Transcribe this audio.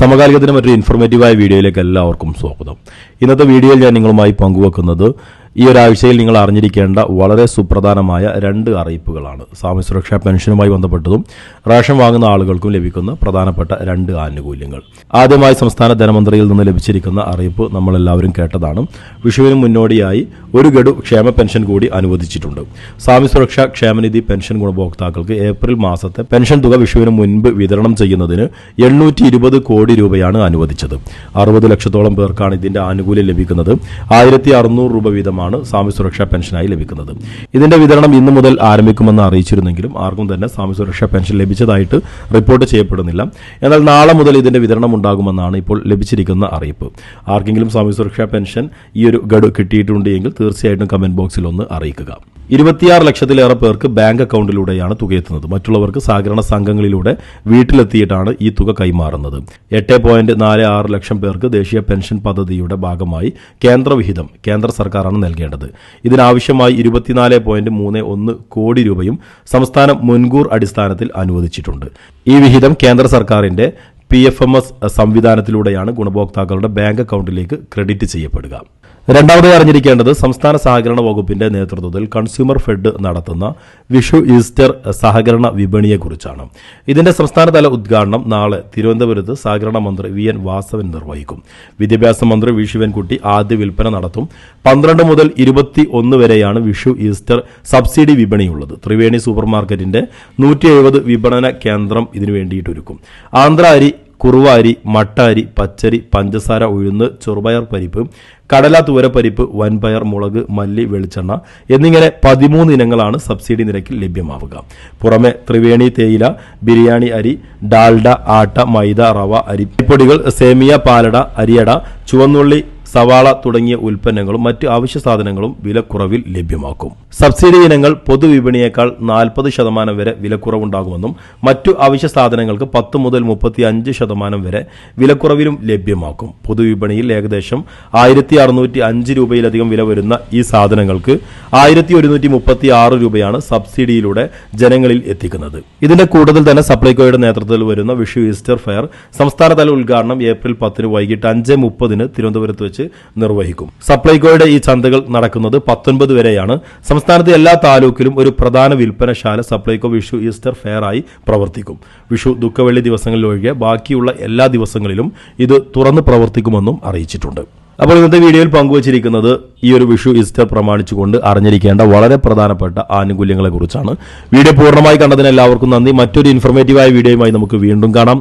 സമകാലികത്തിന് മറ്റൊരു ഇൻഫോർമേറ്റീവായ വീഡിയോയിലേക്ക് എല്ലാവർക്കും സ്വാഗതം. ഇന്നത്തെ വീഡിയോയിൽ ഞാൻ നിങ്ങളുമായി പങ്കുവെക്കുന്നത് ഈ ഒരാഴ്ചയിൽ നിങ്ങൾ അറിഞ്ഞിരിക്കേണ്ട വളരെ സുപ്രധാനമായ രണ്ട് അറിയിപ്പുകളാണ്. സാമൂഹ്യ സുരക്ഷാ പെൻഷനുമായി ബന്ധപ്പെട്ടതും റേഷൻ വാങ്ങുന്ന ആളുകൾക്കും ലഭിക്കുന്ന പ്രധാനപ്പെട്ട രണ്ട് ആനുകൂല്യങ്ങൾ. ആദ്യമായി സംസ്ഥാന ധനമന്ത്രിയിൽ നിന്ന് ലഭിച്ചിരിക്കുന്ന അറിയിപ്പ് നമ്മളെല്ലാവരും കേട്ടതാണ്. വിഷുവിന് മുന്നോടിയായി ഒരു ഗഡു ക്ഷേമ പെൻഷൻ കൂടി അനുവദിച്ചിട്ടുണ്ട്. സാമൂഹ്യ സുരക്ഷാ ക്ഷേമനിധി പെൻഷൻ ഗുണഭോക്താക്കൾക്ക് ഏപ്രിൽ മാസത്തെ പെൻഷൻ തുക വിഷുവിന് മുൻപ് വിതരണം ചെയ്യുന്നതിന് എണ്ണൂറ്റി കോടി രൂപയാണ് അനുവദിച്ചത്. അറുപത് ലക്ഷത്തോളം പേർക്കാണ് ഇതിന്റെ ആനുകൂല്യം ലഭിക്കുന്നത്. ആയിരത്തി രൂപ രൂപ വീതമാണ് സാമൂഹ്യ സുരക്ഷാ പെൻഷനായി ലഭിക്കുന്നത്. ഇതിന്റെ വിതരണം ഇന്നു മുതൽ ആരംഭിക്കുമെന്ന് അറിയിച്ചിരുന്നെങ്കിലും ആർക്കും തന്നെ സാമൂഹ്യ സുരക്ഷാ പെൻഷൻ ലഭിച്ചതായിട്ട് റിപ്പോർട്ട് ചെയ്യപ്പെടുന്നില്ല. എന്നാൽ നാളെ മുതൽ ഇതിന്റെ വിതരണം ഉണ്ടാകുമെന്നാണ് ഇപ്പോൾ ലഭിച്ചിരിക്കുന്ന അറിയിപ്പ്. ആർക്കെങ്കിലും സാമൂഹ്യ സുരക്ഷാ പെൻഷൻ ഈ ഒരു ഗഡു കിട്ടിയിട്ടുണ്ട്െങ്കിൽ തീർച്ചയായിട്ടും കമന്റ് ബോക്സിൽ ഒന്ന് അറിയിക്കുക. ഇരുപത്തിയാറ് ലക്ഷത്തിലേറെ പേർക്ക് ബാങ്ക് അക്കൗണ്ടിലൂടെയാണ് തുക എത്തുന്നത്. മറ്റുള്ളവർക്ക് സഹകരണ സംഘങ്ങളിലൂടെ വീട്ടിലെത്തിയിട്ടാണ് ഈ തുക കൈമാറുന്നത്. എട്ട് പോയിന്റ് നാല് ആറ് ലക്ഷം പേർക്ക് ദേശീയ പെൻഷൻ പദ്ധതിയുടെ ഭാഗമായി കേന്ദ്രവിഹിതം കേന്ദ്ര സർക്കാരാണ് നൽകേണ്ടത്. ഇതിനാവശ്യമായി ഇരുപത്തിനാല് പോയിന്റ് മൂന്ന് ഒന്ന് കോടി രൂപയും സംസ്ഥാനം മുൻകൂർ അടിസ്ഥാനത്തിൽ അനുവദിച്ചിട്ടുണ്ട്. ഈ വിഹിതം കേന്ദ്ര സർക്കാരിന്റെ പി എഫ് എം എസ് സംവിധാനത്തിലൂടെയാണ് ഗുണഭോക്താക്കളുടെ ബാങ്ക് അക്കൗണ്ടിലേക്ക് ക്രെഡിറ്റ് ചെയ്യപ്പെടുക. രണ്ടാമതായി അറിഞ്ഞിരിക്കേണ്ടത് സംസ്ഥാന സഹകരണ വകുപ്പിന്റെ നേതൃത്വത്തിൽ കൺസ്യൂമർ ഫെഡ് നടത്തുന്ന വിഷു ഈസ്റ്റർ സഹകരണ വിപണിയെക്കുറിച്ചാണ്. ഇതിന്റെ സംസ്ഥാനതല ഉദ്ഘാടനം നാളെ തിരുവനന്തപുരത്ത് സഹകരണ മന്ത്രി വി എൻ വാസവൻ നിർവഹിക്കും. വിദ്യാഭ്യാസ മന്ത്രി വി ശിവൻകുട്ടി ആദ്യ വിൽപ്പന നടത്തും. പന്ത്രണ്ട് മുതൽ ഇരുപത്തി ഒന്ന് വരെയാണ് വിഷു ഈസ്റ്റർ സബ്സിഡി വിപണിയുള്ളത്. ത്രിവേണി സൂപ്പർ മാർക്കറ്റിന്റെ നൂറ്റി എഴുപത് വിപണന കേന്ദ്രം ഇതിനു വേണ്ടിയിട്ടൊരുക്കും. ആന്ധ്ര അരി കുറുവ മട്ടാരി പച്ചരി പഞ്ചസാര ഉഴുന്ന് ചെറുപയർ പരിപ്പ് കടല തുവരപ്പരിപ്പ് വൻപയർ മുളക് മല്ലി വെളിച്ചെണ്ണ എന്നിങ്ങനെ പതിമൂന്ന് ഇനങ്ങളാണ് സബ്സിഡി നിരക്കിൽ ലഭ്യമാവുക. പുറമെ ത്രിവേണി തേയില ബിരിയാണി അരി ഡാൽഡ ആട്ട മൈദ റവ അരിപ്പൊടികൾ സേമിയ പാലട അരിയട ചുവന്നുള്ളി സവാള തുടങ്ങിയ ഉൽപ്പന്നങ്ങളും മറ്റ് അവശ്യ സാധനങ്ങളും വിലക്കുറവിൽ ലഭ്യമാക്കും. സബ്സിഡി ഇനങ്ങൾ പൊതുവിപണിയേക്കാൾ നാൽപ്പത് ശതമാനം വരെ വിലക്കുറവുണ്ടാകുമെന്നും മറ്റു അവശ്യ സാധനങ്ങൾക്ക് പത്ത് മുതൽ മുപ്പത്തി അഞ്ച് ശതമാനം വരെ വിലക്കുറവിലും ലഭ്യമാക്കും. പൊതുവിപണിയിൽ ഏകദേശം ആയിരത്തി അറുന്നൂറ്റി അഞ്ച് രൂപയിലധികം വില വരുന്ന ഈ സാധനങ്ങൾക്ക് ആയിരത്തി ഒരുന്നൂറ്റി മുപ്പത്തി ആറ് രൂപയാണ് സബ്സിഡിയിലൂടെ ജനങ്ങളിൽ എത്തിക്കുന്നത്. ഇതിന്റെ കൂടുതൽ തന്നെ സപ്ലൈകോയുടെ നേതൃത്വത്തിൽ വരുന്ന വിഷു ഈസ്റ്റർ ഫെയർ സംസ്ഥാനതല ഉദ്ഘാടനം ഏപ്രിൽ പത്തിന് വൈകിട്ട് അഞ്ച് മുപ്പതിന് തിരുവനന്തപുരത്ത് വെച്ച് നിർവഹിക്കും. സപ്ലൈകോയുടെ ഈ ചന്തകൾ നടക്കുന്നത് പത്തൊൻപത് വരെയാണ്. സംസ്ഥാനത്തെ എല്ലാ താലൂക്കിലും ഒരു പ്രധാന വിൽപ്പനശാല സപ്ലൈകോ വിഷു ഈസ്റ്റർ ഫെയർ ആയി പ്രവർത്തിക്കും. വിഷു ദുഃഖവെള്ളി ദിവസങ്ങളിൽ ഒഴികെ ബാക്കിയുള്ള എല്ലാ ദിവസങ്ങളിലും ഇത് തുറന്ന് പ്രവർത്തിക്കുമെന്നും അറിയിച്ചിട്ടുണ്ട്. അപ്പോൾ ഇന്നത്തെ വീഡിയോയിൽ പങ്കുവച്ചിരിക്കുന്നത് ഈ ഒരു വിഷു ഈസ്റ്റർ പ്രമാണിച്ചുകൊണ്ട് അറിഞ്ഞിരിക്കേണ്ട വളരെ പ്രധാനപ്പെട്ട ആനുകൂല്യങ്ങളെ കുറിച്ചാണ് വീഡിയോ പൂർണമായി കണ്ടതിന് എല്ലാവർക്കും നന്ദി. മറ്റൊരു ഇൻഫർമേറ്റീവായ വീഡിയോയുമായി നമുക്ക് വീണ്ടും കാണാം.